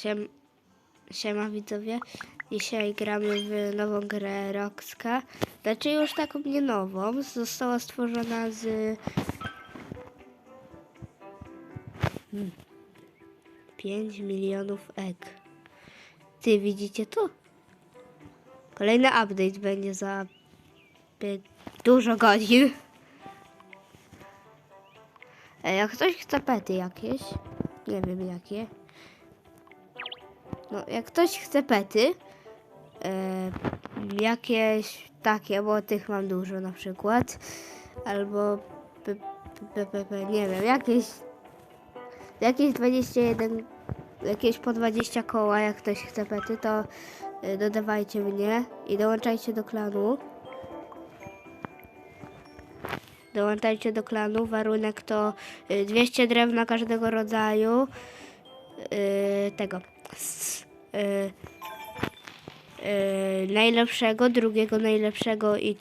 Siem, siema widzowie. Dzisiaj gramy w nową grę Roxka. Znaczy już taką nie nową. Została stworzona z... Hmm. 5 milionów ek. Ty widzicie to? Kolejny update będzie za dużo godzin. E, Jak ktoś chce pety jakieś, nie wiem jakie. No, jak ktoś chce pety, e, jakieś takie, bo tych mam dużo na przykład, albo p, p, p, p, nie wiem, jakieś jakieś 21, jakieś po 20 koła, jak ktoś chce pety, to e, dodawajcie mnie i dołączajcie do klanu. Dołączajcie do klanu. Warunek to y, 200 drewna każdego rodzaju. y, tego. Y, y, najlepszego, drugiego najlepszego i,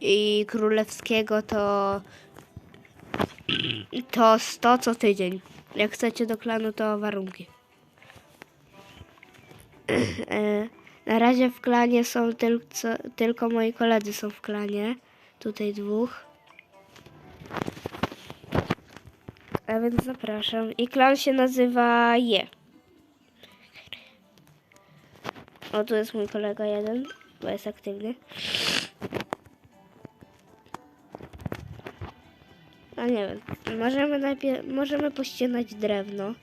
i królewskiego to to 100 co tydzień. Jak chcecie do klanu, to warunki. Y, Na razie w klanie są tylko moi koledzy są w klanie. Tutaj dwóch. A więc zapraszam. I klan się nazywa Je. O, tu jest mój kolega jeden, bo jest aktywny. A nie wiem, możemy najpierw, możemy pościnać drewno.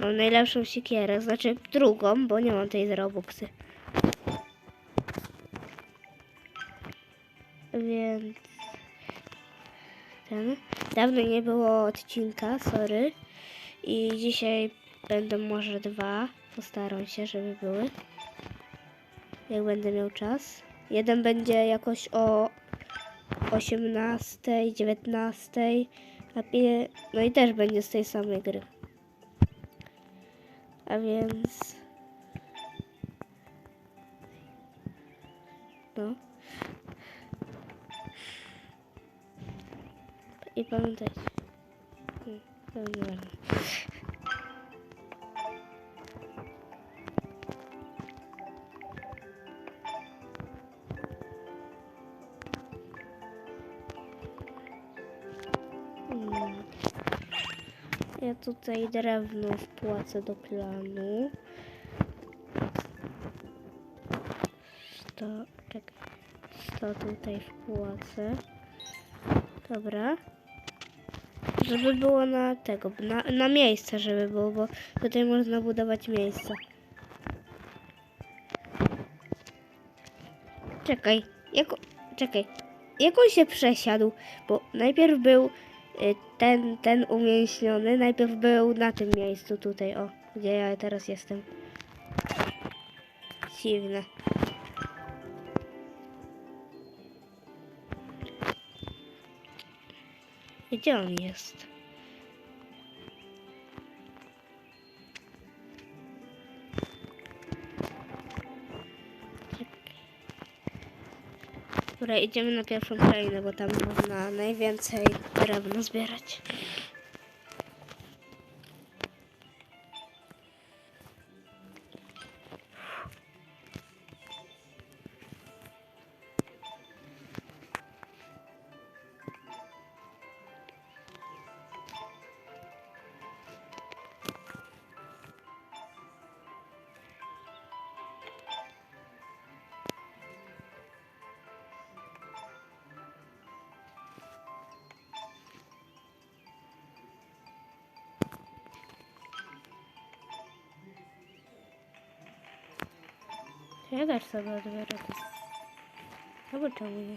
Mam najlepszą siekierę, znaczy drugą, bo nie mam tej z. Więc ten. Dawno nie było odcinka, sorry. I dzisiaj będą może dwa. Postaram się, żeby były. Jak będę miał czas. Jeden będzie jakoś o 18, 19, a pie... no i też będzie z tej samej gry. A więc... No. I pamiętajcie. Hmm. Ja tutaj drewno wpłacę do planu. Czekaj. Sto tutaj wpłacę. Dobra. Żeby było na tego, na, na miejsce, żeby było, bo tutaj można budować miejsce. Czekaj, jak, czekaj, jak on się przesiadł? Bo najpierw był y, ten, ten umięśniony, najpierw był na tym miejscu tutaj, o, gdzie ja teraz jestem. Dziwne. Gdzie on jest? Dobra, idziemy na pierwszą krainę, bo tam można najwięcej drewna zbierać. Ja sobie odbiorę. Albo czemu nie?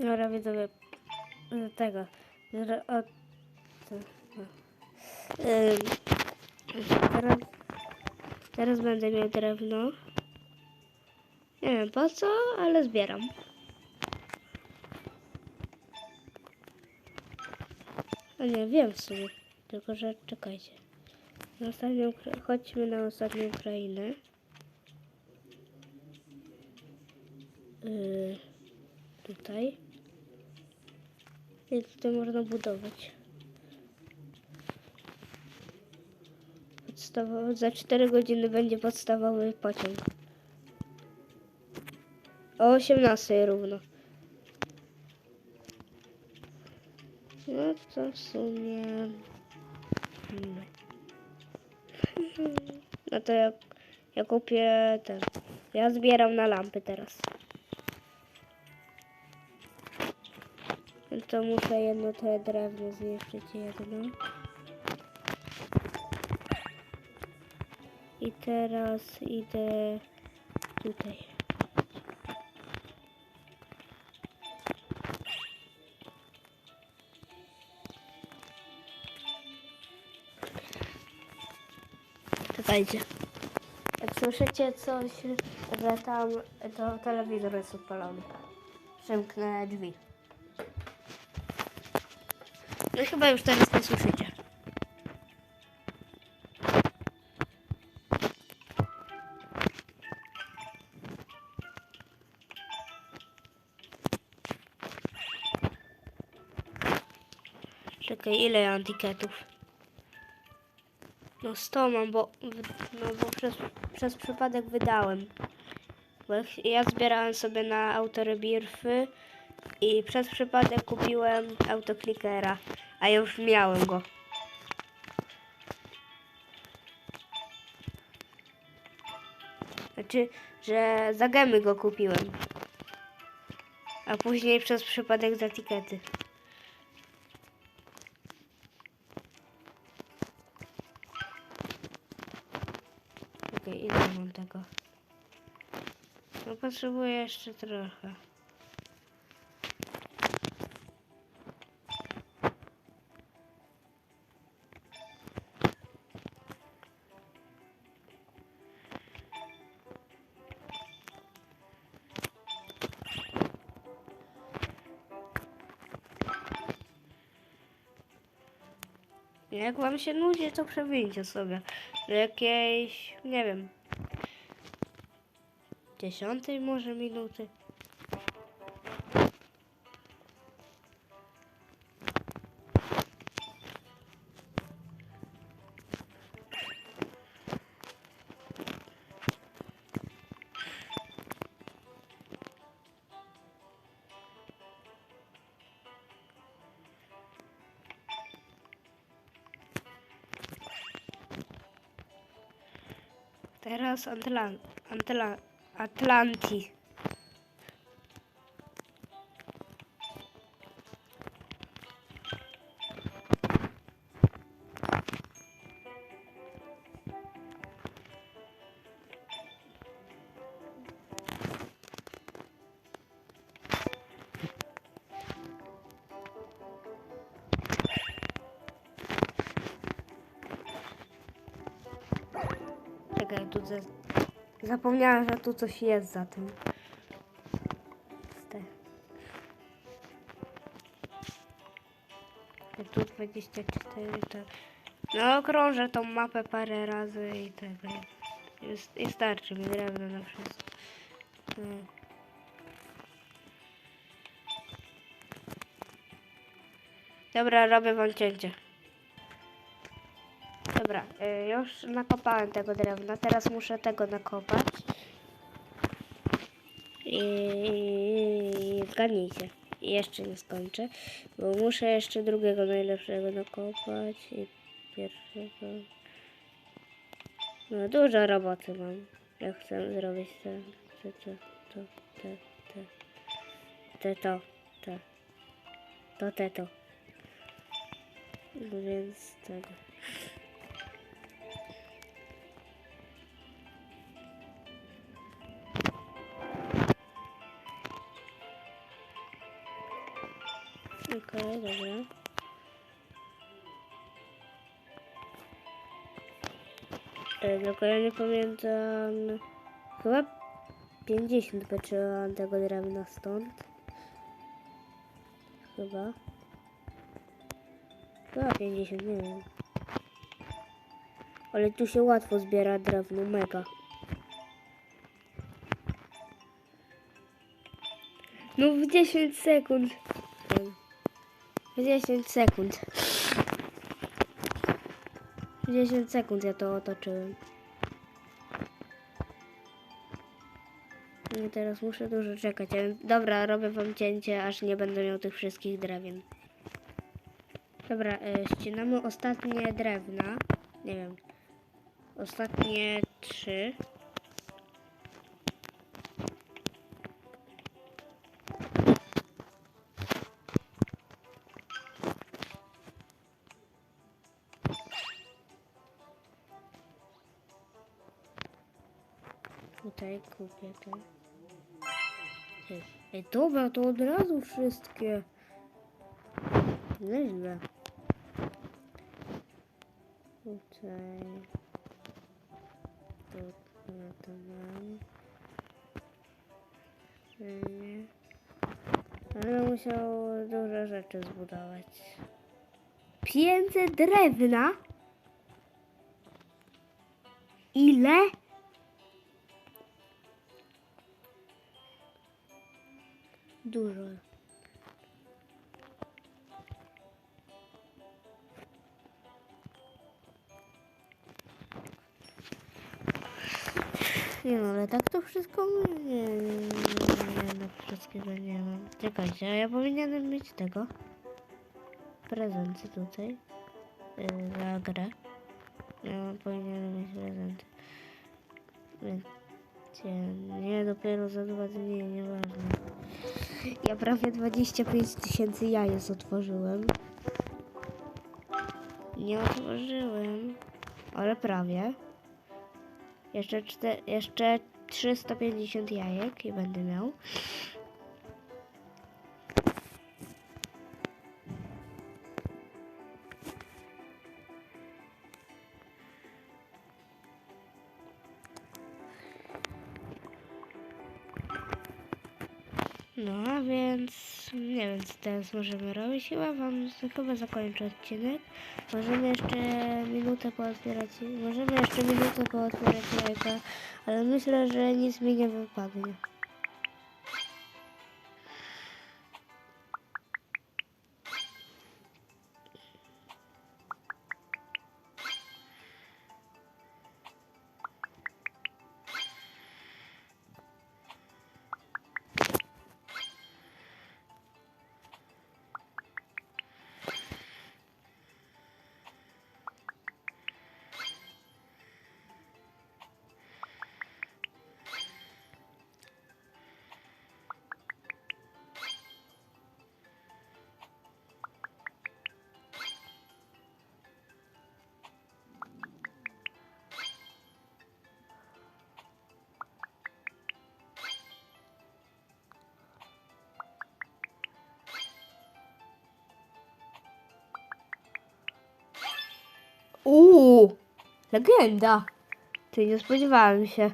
Dobra, widzowie, tego, od, no. Ym, teraz, teraz będę miał drewno. Nie wiem po co, ale zbieram. A nie, wiem w sumie. Tylko, że czekajcie. Na ostatnią, chodźmy na ostatnią krainę. Yy, tutaj. I tutaj można budować. Podstawowy, za 4 godziny będzie podstawowy pociąg. O 18 równo. No to w sumie... hmm. No to ja, ja kupię ten. Ja zbieram na lampy teraz. No to muszę jedno te drewno zniszczyć jedno. Teraz idę tutaj. Czekajcie. Jak słyszycie coś, że tam to telewizor jest odpalony. Przymknę drzwi. No chyba już teraz nie słyszycie. Czekaj, ile ja mam? No 100 mam, bo, no bo przez, przez przypadek wydałem. Bo ja zbierałem sobie na autorebirfy i przez przypadek kupiłem autoklikera, a już miałem go. Znaczy, że za gemy go kupiłem. A później przez przypadek za tikety. Potrzebuję jeszcze trochę. Jak wam się nudzi, to przewincie sobie do jakiejś, nie wiem, dziesiątej może minuty. Teraz Antlan Antla Atlanti. Czekaj, tu Zapomniałam, że tu coś jest za tym. Tu 24, to... No, krążę tą mapę parę razy i tego. Jest, I starczy mi drewno na wszystko. No. Dobra, robię wam cięcie. Dobra, y, już nakopałem tego drewna, teraz muszę tego nakopać. I zgadnijcie. Jeszcze nie skończę, bo muszę jeszcze drugiego najlepszego nakopać i pierwszego. No dużo roboty mam. Ja chcę zrobić te, te, te, to, te, te, te, to, te, to, te, to. No więc tego. Okej, dobra. E, Tylko ja nie pamiętam. Chyba 50 potrzebowałam tego drewna stąd. Chyba. Chyba 50, nie wiem. Ale tu się łatwo zbiera drewno, mega. No w 10 sekund. W 10 sekund. W 10 sekund ja to otoczyłem. I teraz muszę dużo czekać. Dobra, robię wam cięcie, aż nie będę miał tych wszystkich drewien. Dobra, e, ścinamy ostatnie drewna. Nie wiem. Ostatnie trzy. Tutaj kupię to. Ej, dobra, to od razu wszystkie. Nieźle. Tutaj. Tu, no to mam. Ale musiał dużo rzeczy zbudować. 500 drewna? Ile? Dużo. Nie no, ale tak to wszystko nie, nie, no wszystkiego nie mam. Czekajcie, a ja powinienem mieć tego. Prezenty tutaj. Yy, za grę. Ja powinienem mieć prezenty. Wiecie, nie, dopiero za dwa dni, nieważne. Ja prawie 25 tysięcy jajec otworzyłem. Nie otworzyłem, ale prawie. Jeszcze, czte, jeszcze 350 jajek i będę miał. Nie wiem co teraz możemy robić. Chyba wam chyba zakończę odcinek. Możemy jeszcze minutę pootwierać. Możemy jeszcze minutę pootwierać jajka, ale myślę, że nic mi nie wypadnie. Uuu, legenda. Ty nie spodziewałem się.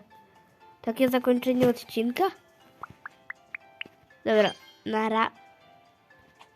Takie zakończenie odcinka? Dobra, nara.